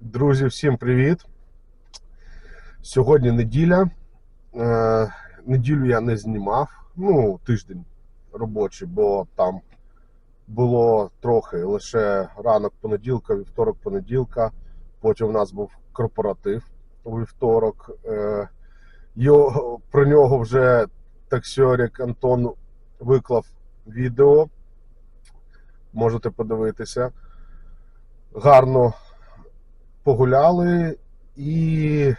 Друзі, всім привіт! Сьогодні неділя. Е, неділю я не знімав. Ну, тиждень робочий, бо там було трохи лише ранок понеділка, вівторок понеділка. Потім у нас був корпоратив у вівторок. Е, його, про нього вже таксьорик Антон виклав відео. Можете подивитися. Гарно погуляли і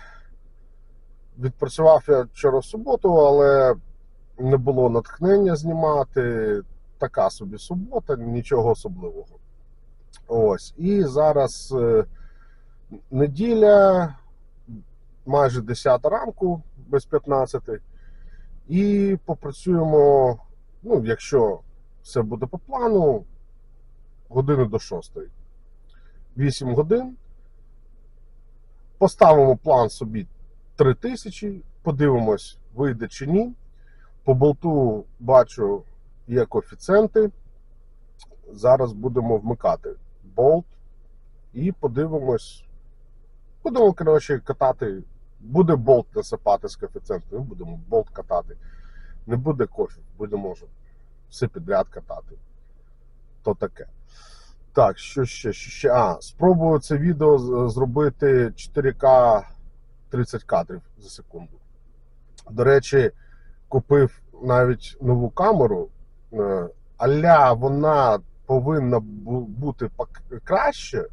відпрацював я вчора суботу, але не було натхнення знімати. Така собі субота, нічого особливого. Ось. І зараз е, неділя, майже 10 ранку, без 15. І попрацюємо, ну, якщо все буде по плану, години до 6. 8 годин. Поставимо план собі 3000, подивимось, вийде чи ні. По болту бачу, є коефіцієнти. Зараз будемо вмикати болт і подивимось. Будемо, коротше, катати. Буде болт насипати з коефіцієнтом, ми будемо болт катати. Не буде кофі, будемо все підряд катати. То таке. Так, що ще? Що ще? А, спробую це відео зробити 4К 30 кадрів за секунду. До речі, купив навіть нову камеру. е, Аля вона повинна бути краще,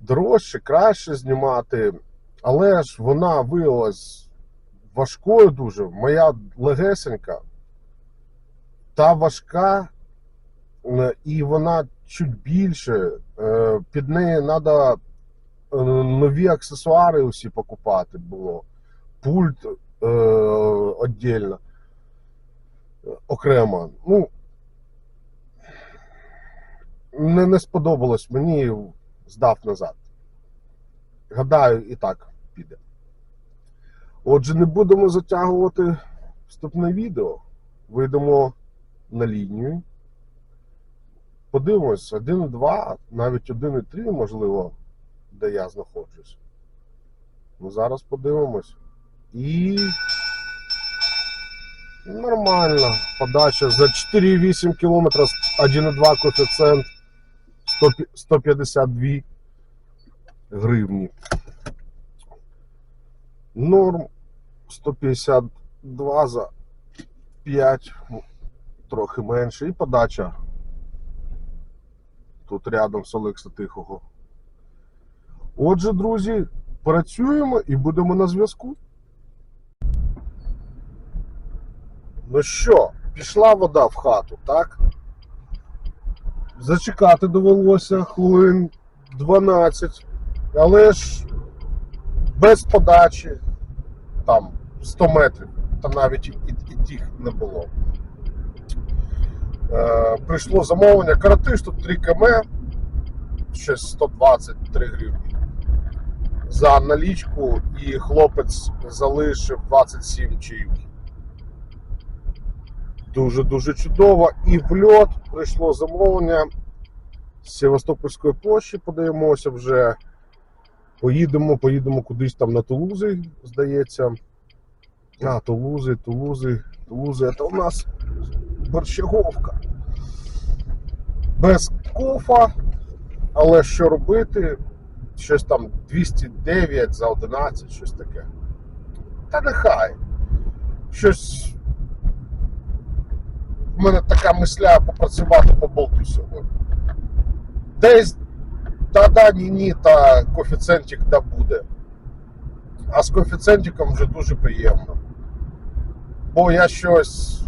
дорожче, краще знімати. Але ж вона виявилась важкою дуже. Моя легесенька. Та важка, Е, і вона чуть більше. Е, Під неї треба нові аксесуари усі покупати було. Пульт е, віддільно, окремо. Ну, не, не сподобалось мені, здав назад. Гадаю, і так піде. Отже, не будемо затягувати вступне відео. Вийдемо на лінію. Подивимось, 1,2, навіть 1,3, можливо, де я знаходжусь. Ну, зараз подивимось. І. Нормально. Подача за 4,8 км 1,2 коефіцієнт 100 152 гривні. Норм 152 за 5, трохи менше. І подача тут рядом з Олекса Тихого. Отже, друзі, працюємо і будемо на зв'язку. Ну що, пішла вода в хату, так? Зачекати довелося хвилин 12, але ж без подачі, там 100 метрів, та навіть і, і, тих не було. Е, прийшло замовлення. Каратиш тут 3 км, щось 123 гривні. За налічку і хлопець залишив 27 чаїв. Дуже-дуже чудово. І в льот прийшло замовлення з Севастопольської площі, подаємося вже. Поїдемо, поїдемо кудись там на Тулузи, здається. А, Тулузи, Тулузи, Тулузи. Це у нас борщаговка. Без кофа, але що робити? Щось там 209 за 11, щось таке. Та нехай. Щось. У мене така мисля попрацювати по болту сьогодні. Десь та-да, ні-ні, та коефіцієнтик да буде. А з коефіцієнтиком вже дуже приємно. Бо я щось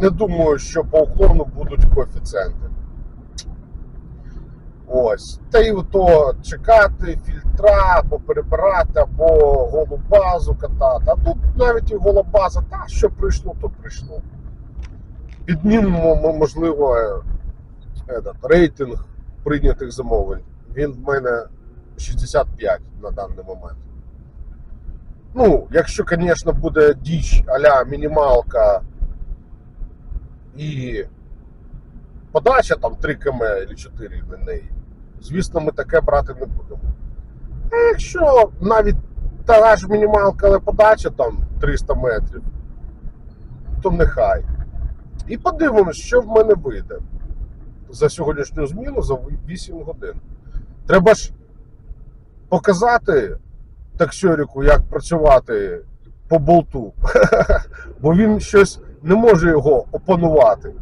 не думаю, що по уклону будуть коефіцієнти. Ось. Та й то чекати, фільтра, або перебирати, або голу базу катати. А тут навіть і гола база, та що прийшло, то прийшло. Піднімемо, м- можливо, этот, рейтинг прийнятих замовлень. Він в мене 65 на даний момент. Ну, якщо, звісно, буде діч а-ля мінімалка і подача там 3 км чи 4 на неї, звісно, ми таке брати не будемо. А якщо навіть та ж мінімалка, але подача там 300 метрів, то нехай. І подивимось, що в мене вийде за сьогоднішню зміну за 8 годин. Треба ж показати таксьоріку, як працювати по болту, бо він щось не може його опанувати.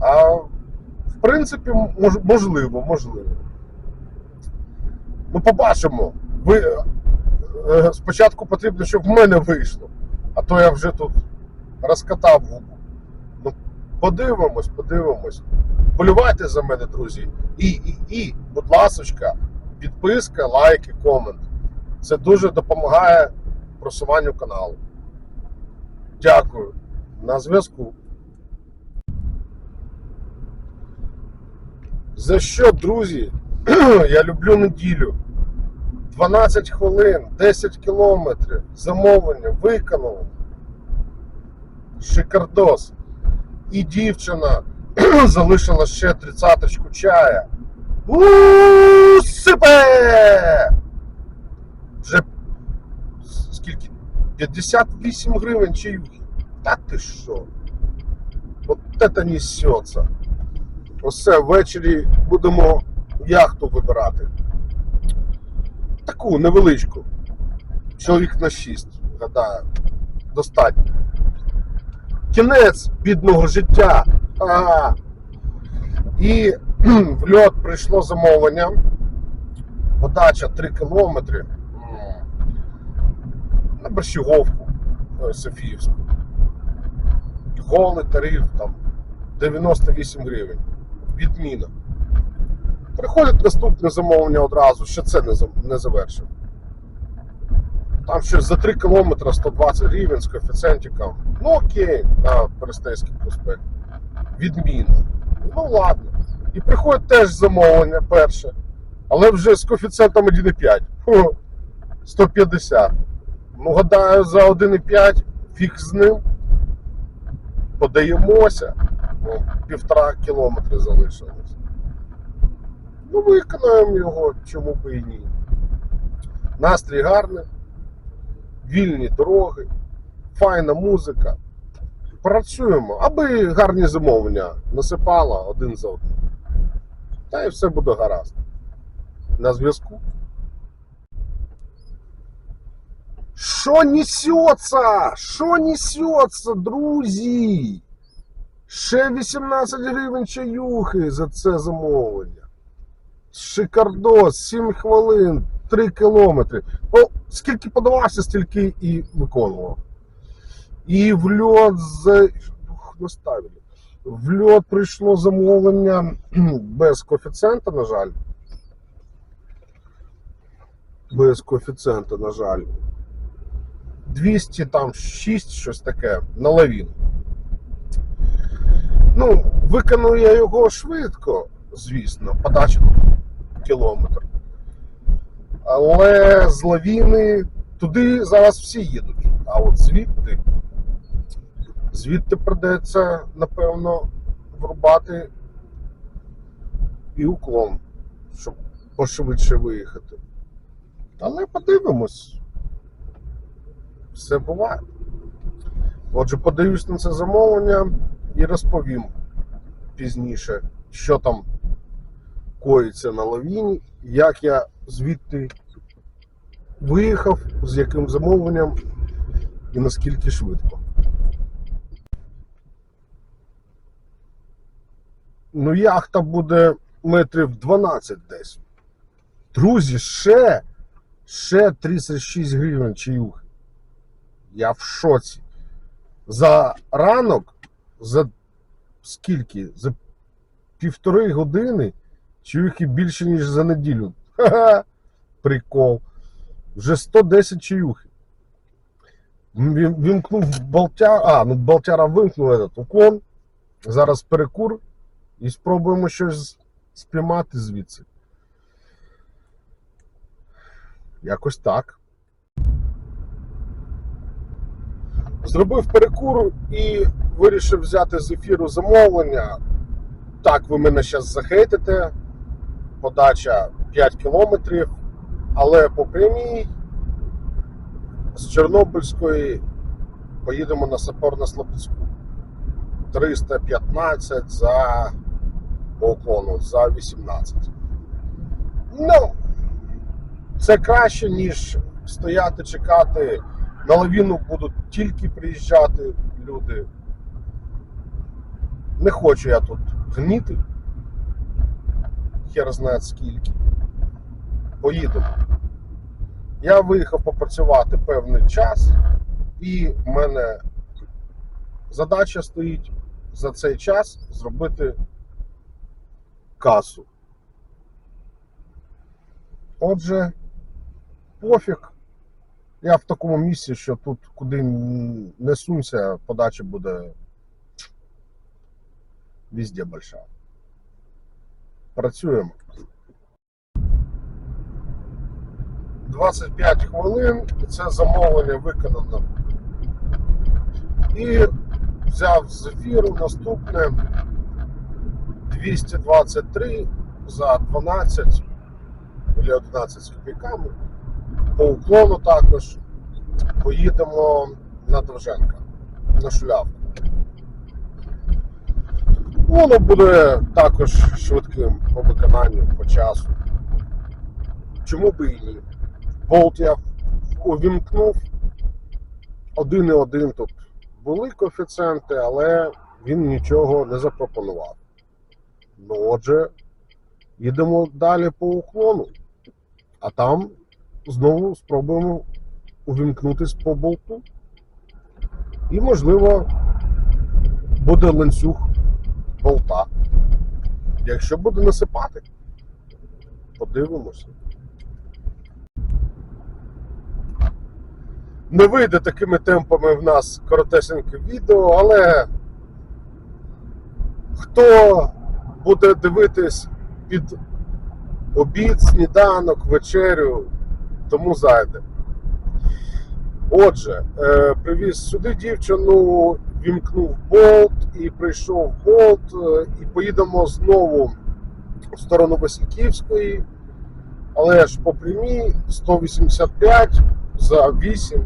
А в принципі, мож- можливо, можливо. Ну, побачимо. Ви, е, спочатку потрібно, щоб в мене вийшло, а то я вже тут розкатав губу. Ну, подивимось, подивимось. Болювайте за мене, друзі. І, і, і, будь ласочка, підписка, лайки, комент. Це дуже допомагає просуванню каналу. Дякую. На зв'язку. За що, друзі? Я люблю неділю. 12 хвилин, 10 кілометрів, замовлення, виконано. Шикардос. І дівчина залишила ще тридцяточку чая. у сипе! Вже скільки? 58 гривень чаюхи. Та ти що? От це несеться. Оце ввечері будемо яхту вибирати. Таку невеличку. Чоловік на 6, гадаю. Достатньо. Кінець бідного життя. Ага. І в льот прийшло замовлення. Подача 3 кілометри. На Борщаговку е, Софіївську. Голий тариф там 98 гривень. Відміна. Приходить наступне замовлення одразу, ще це не, завершив. Там щось за 3 кілометри 120 гривень з коефіцієнтиком. Ну окей, на Перестейський проспект. Відмінно. Ну ладно. І приходить теж замовлення перше, але вже з коефіцієнтом 1,5. 150. Ну, гадаю, за 1,5 фіг з ним. Подаємося. Ну, півтора кілометри залишилось. Ну, виконаємо його, чому би і ні. Настрій гарний, вільні дороги, файна музика. Працюємо, аби гарні замовлення насипало один за одним. Та і все буде гаразд. На зв'язку. Що несеться? Що несеться, друзі? Ще 18 гривень чаюхи за це замовлення. Шикардос, 7 хвилин, 3 кілометри. Ну, скільки подавався, стільки і виконував. І в льот. Ух, наставили. В льот прийшло замовлення без коефіцієнта, на жаль. Без коефіцієнта, на жаль. 200 там 6, щось таке на лавіну. Ну, виконую я його швидко, звісно, подача кілометр. Але з лавіни туди зараз всі їдуть. А от звідти, звідти придеться, напевно, врубати і уклон, щоб пошвидше виїхати. Але подивимось. Все буває. Отже, подивлюсь на це замовлення і розповім пізніше, що там коїться на лавіні, як я звідти виїхав, з яким замовленням і наскільки швидко. Ну, яхта буде метрів 12 десь. Друзі, ще, ще 36 гривень чаюхи. Я в шоці. За ранок, за скільки? За півтори години чаюхи більше, ніж за неділю. Ха-ха! Прикол. Вже 110 чаюхи. Вім- Вімкнув Балтяра. А, ну Балтяра вимкнув этот уклон. Зараз перекур і спробуємо щось спіймати звідси. Якось так. Зробив перекур і вирішив взяти з ефіру замовлення. Так, ви мене зараз захейтите. подача 5 кілометрів, але по прямій з Чорнобильської поїдемо на Сапор на Слобідську. 315 за по уклону за 18. Ну, це краще, ніж стояти, чекати. На лавіну будуть тільки приїжджати люди. Не хочу я тут гніти. Хер знає скільки. Поїдемо. Я виїхав попрацювати певний час, і в мене задача стоїть за цей час зробити касу. Отже, пофіг. Я в такому місці, що тут куди не сунься, подача буде везде большая. Працюємо. 25 хвилин, це замовлення виконано. І взяв з ефіру наступне 223 за 12 або 11 з копійками. По уклону також поїдемо на Довженка, на шулявку. Воно буде також швидким по виконанню, по часу. Чому би і ні? Болт я увімкнув. Один і один тут були коефіцієнти, але він нічого не запропонував. Ну, отже, їдемо далі по уклону, а там знову спробуємо увімкнутись по болту. І, можливо, буде ланцюг болта. Якщо буде насипати, подивимося. Не вийде такими темпами в нас коротесеньке відео, але хто буде дивитись під обід, сніданок, вечерю, тому зайде. Отже, е, привіз сюди дівчину, вімкнув болт і прийшов болт, е, і поїдемо знову в сторону Васильківської, але ж по прямій 185 за 8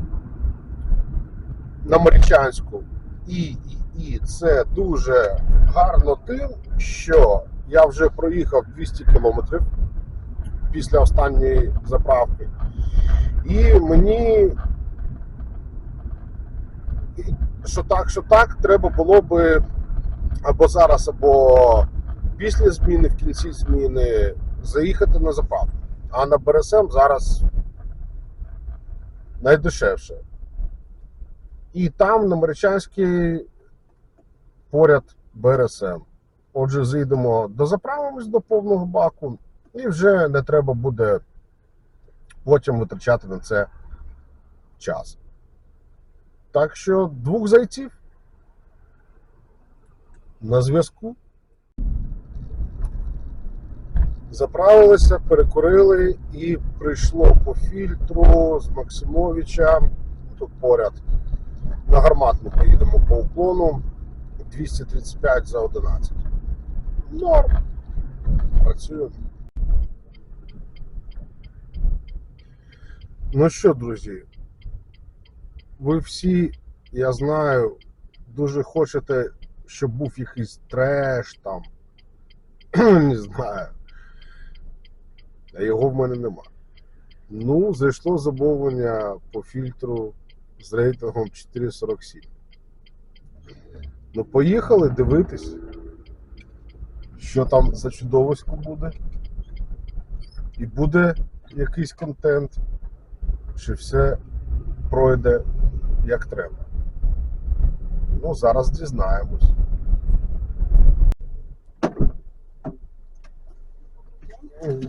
на Марічанську. І, і, і це дуже гарно тим, що я вже проїхав 200 кілометрів після останньої заправки. І мені що так, що так, треба було би або зараз, або після зміни, в кінці зміни заїхати на заправку. А на БРСМ зараз найдешевше. І там на Маричанській поряд БРСМ. Отже, зайдемо дозаправимось до повного баку, і вже не треба буде потім витрачати на це час. Так що двох зайців на зв'язку. Заправилися, перекурили і прийшло по фільтру з Максимовича. Тут поряд. На гарматну поїдемо по уклону 235 за 11. Норм. Працюємо. Ну що, друзі, ви всі, я знаю, дуже хочете, щоб був якийсь треш там. Не знаю. А його в мене нема. Ну, зайшло замовлення по фільтру з рейтингом 4,47. Ну, поїхали дивитись, що там за чудовисько буде. І буде якийсь контент, чи все пройде як треба. Ну, зараз дізнаємось.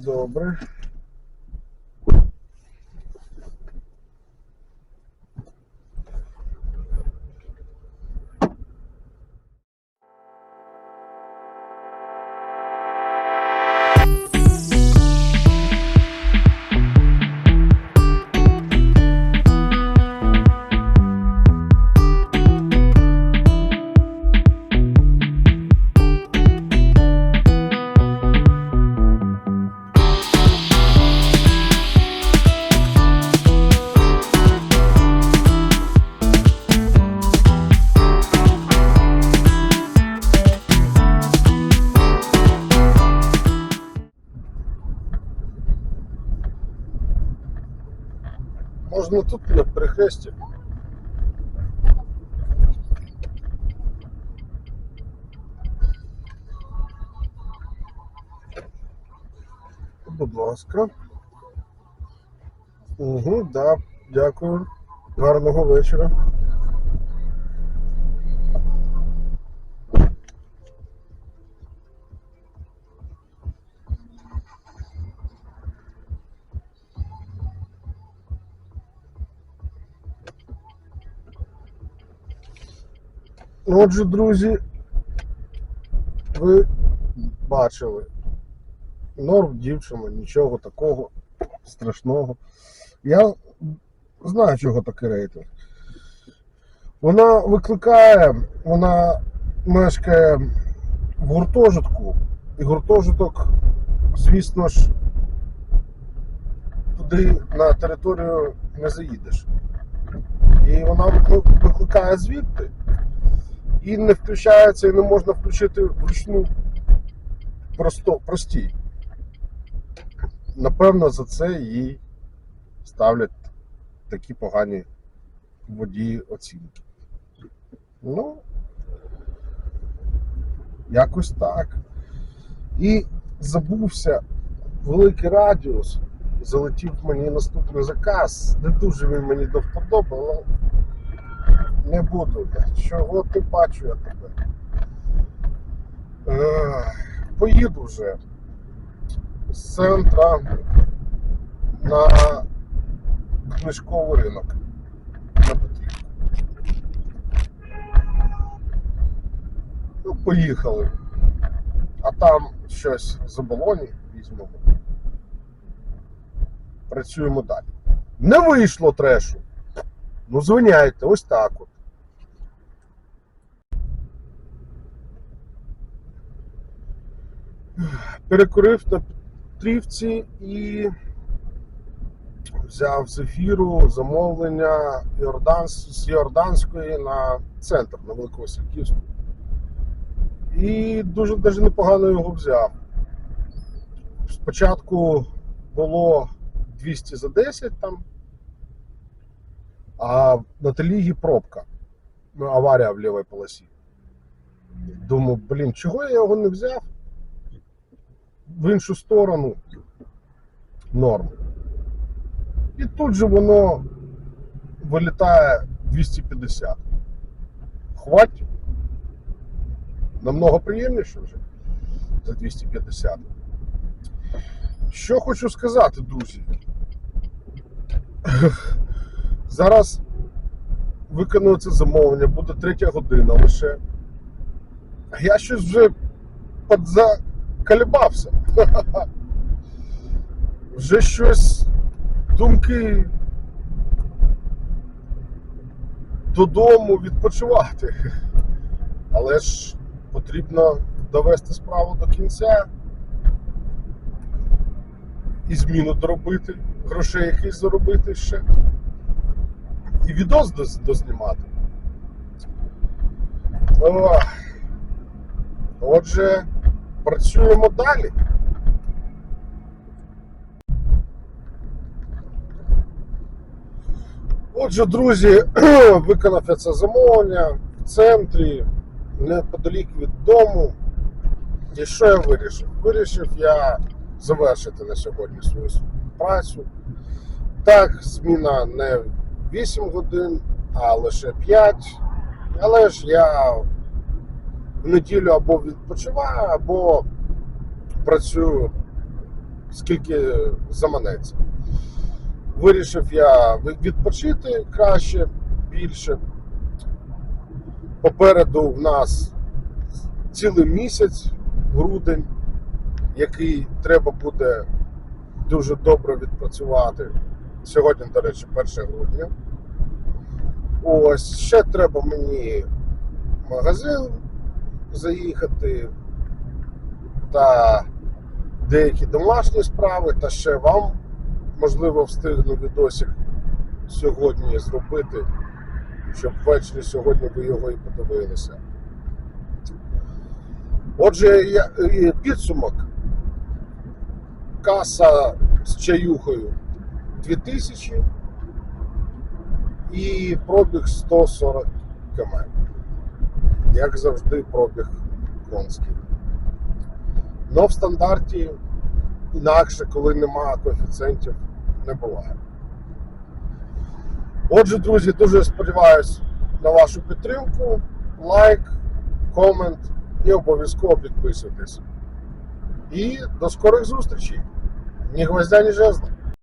Добре. Ласка. Угу, да, дякую. Гарного вечора. Отже, друзі, ви бачили. Норм дівчина, нічого такого страшного. Я знаю, чого такий рейтинг. Вона викликає, вона мешкає в гуртожитку, і гуртожиток, звісно ж, туди на територію не заїдеш. І вона викликає звідти і не включається, і не можна включити вручну просто, простій. Напевно, за це їй ставлять такі погані водії оцінки. Ну, якось так. І забувся великий радіус. Залетів мені наступний заказ. Не дуже він мені до вподоби, але не буду. Чого ти бачу я тебе? Поїду вже з центра на книжковий ринок на Петрівку. Ну, поїхали. А там щось з оболоні візьмемо. Працюємо далі. Не вийшло трешу. Ну, звиняйте, ось так от. Перекурив на Петрівці і взяв з ефіру замовлення з Йорданської на центр на Великовасильківську. І дуже даже непогано його взяв. Спочатку було 200 за 10 там, а на телігі пробка. Ну, аварія в лівій полосі. Думаю, блін, чого я його не взяв? В іншу сторону норм. І тут же воно вилітає 250. Хватить. Намного приємніше вже за 250. Що хочу сказати, друзі. Зараз виконую це замовлення, буде третя година лише. Я щось вже подзаколебався. Вже щось думки додому відпочивати. Але ж потрібно довести справу до кінця і зміну доробити, грошей якісь заробити ще. І відос дознімати. Отже, працюємо далі. Отже, друзі, виконав я це замовлення в центрі, неподалік від дому. І що я вирішив? Вирішив я завершити на сьогодні свою працю. Так, зміна не 8 годин, а лише 5. Але ж я в неділю або відпочиваю, або працюю скільки заманеться. Вирішив я відпочити краще, більше. Попереду в нас цілий місяць, грудень, який треба буде дуже добре відпрацювати. Сьогодні, до речі, 1 грудня. Ось, ще треба мені в магазин заїхати та деякі домашні справи, та ще вам можливо встигну відосик сьогодні зробити, щоб ввечері сьогодні ви його і подивилися. Отже, підсумок. Каса з чаюхою 2000, і пробіг 140 км. Як завжди, пробіг конський. Но в стандарті інакше, коли немає коефіцієнтів, не буває. Отже, друзі, дуже сподіваюся на вашу підтримку. Лайк, комент і обов'язково підписуйтесь. І до скорих зустрічей. Ні гвоздя, ні жезла.